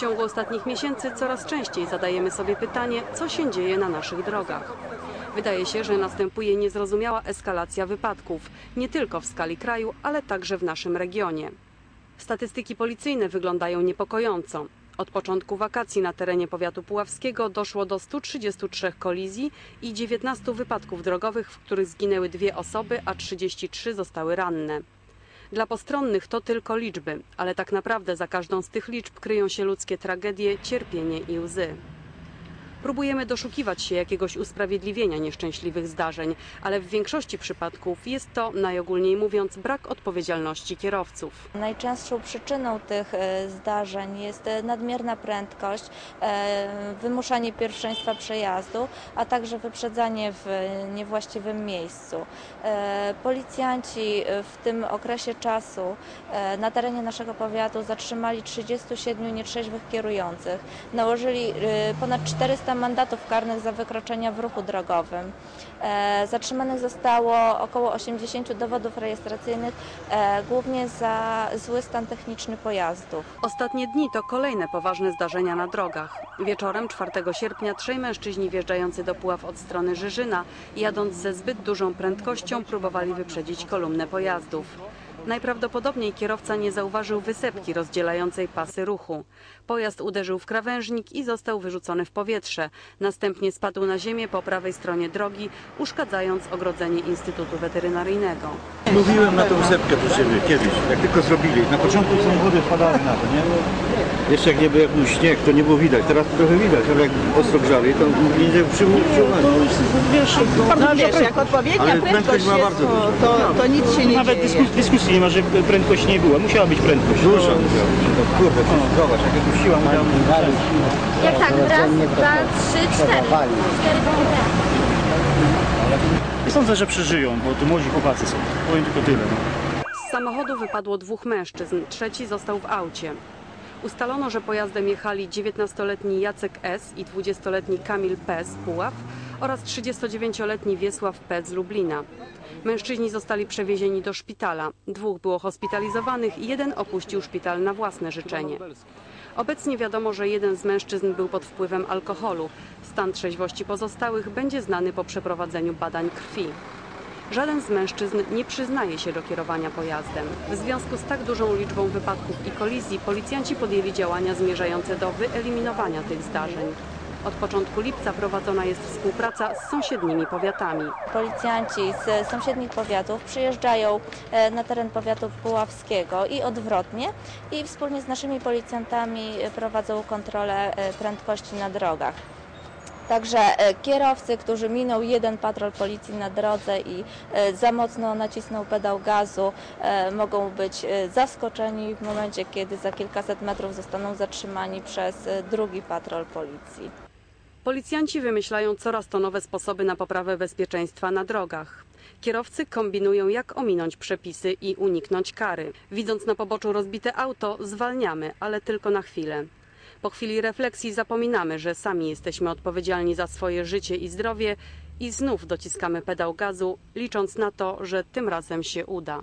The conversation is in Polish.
ciągu ostatnich miesięcy coraz częściej zadajemy sobie pytanie, co się dzieje na naszych drogach. Wydaje się, że następuje niezrozumiała eskalacja wypadków, nie tylko w skali kraju, ale także w naszym regionie. Statystyki policyjne wyglądają niepokojąco. Od początku wakacji na terenie powiatu puławskiego doszło do 133 kolizji i 19 wypadków drogowych, w których zginęły dwie osoby, a 33 zostały ranne. Dla postronnych to tylko liczby, ale tak naprawdę za każdą z tych liczb kryją się ludzkie tragedie, cierpienie i łzy. Próbujemy doszukiwać się jakiegoś usprawiedliwienia nieszczęśliwych zdarzeń, ale w większości przypadków jest to, najogólniej mówiąc, brak odpowiedzialności kierowców. Najczęstszą przyczyną tych e, zdarzeń jest e, nadmierna prędkość, e, wymuszanie pierwszeństwa przejazdu, a także wyprzedzanie w niewłaściwym miejscu. Policjanci w tym okresie czasu na terenie naszego powiatu zatrzymali 37 nietrzeźwych kierujących, nałożyli ponad 400 mandatów karnych za wykroczenia w ruchu drogowym. E, Zatrzymanych zostało około 80 dowodów rejestracyjnych, e, głównie za zły stan techniczny pojazdów. Ostatnie dni to kolejne poważne zdarzenia na drogach. Wieczorem 4 sierpnia trzej mężczyźni wjeżdżający do Puław od strony Żyżyna, jadąc ze zbyt dużą prędkością, próbowali wyprzedzić kolumnę pojazdów. Najprawdopodobniej kierowca nie zauważył wysepki rozdzielającej pasy ruchu. Pojazd uderzył w krawężnik i został wyrzucony w powietrze. Następnie spadł na ziemię po prawej stronie drogi, uszkadzając ogrodzenie Instytutu Weterynaryjnego. Mówiłem na tą wysepkę do siebie kiedyś, jak tylko zrobili. Na początku samochody wpadały na to, nie? Jeszcze jak nie był, jak był śnieg, to nie było widać. Teraz trochę widać, ale jak ostro grzali, to mówili, że przyłamali. Wiesz, no wiesz, jak odpowiednia Ale prędkość prędkość była jest, bardzo to, duża. to, to nic się nie Nawet dzieje. dyskus, dyskusji nie ma, że prędkość nie była. Musiała być prędkość. Dużo. No, kurde, zobacz, jak tu siła musiała Jak tak, raz, dwa, trzy, cztery. Cztery punkty. I sądzę, że przeżyją, bo to młodzi chłopacy są. Powiem tylko tyle. No. Z samochodu wypadło dwóch mężczyzn, trzeci został w aucie. Ustalono, że pojazdem jechali 19-letni Jacek S. i 20-letni Kamil P. z Puław oraz 39-letni Wiesław P. z Lublina. Mężczyźni zostali przewiezieni do szpitala. Dwóch było hospitalizowanych i jeden opuścił szpital na własne życzenie. Obecnie wiadomo, że jeden z mężczyzn był pod wpływem alkoholu. Stan trzeźwości pozostałych będzie znany po przeprowadzeniu badań krwi. Żaden z mężczyzn nie przyznaje się do kierowania pojazdem. W związku z tak dużą liczbą wypadków i kolizji policjanci podjęli działania zmierzające do wyeliminowania tych zdarzeń. Od początku lipca prowadzona jest współpraca z sąsiednimi powiatami. Policjanci z sąsiednich powiatów przyjeżdżają e, na teren powiatu puławskiego i odwrotnie i wspólnie z naszymi policjantami prowadzą kontrolę e, prędkości na drogach. Także e, kierowcy, którzy minął jeden patrol policji na drodze i e, za mocno nacisnął pedał gazu, e, mogą być zaskoczeni w momencie, kiedy za kilkaset metrów zostaną zatrzymani przez drugi patrol policji. Policjanci wymyślają coraz to nowe sposoby na poprawę bezpieczeństwa na drogach. Kierowcy kombinują, jak ominąć przepisy i uniknąć kary. Widząc na poboczu rozbite auto, zwalniamy, ale tylko na chwilę. Po chwili refleksji zapominamy, że sami jesteśmy odpowiedzialni za swoje życie i zdrowie i znów dociskamy pedał gazu, licząc na to, że tym razem się uda.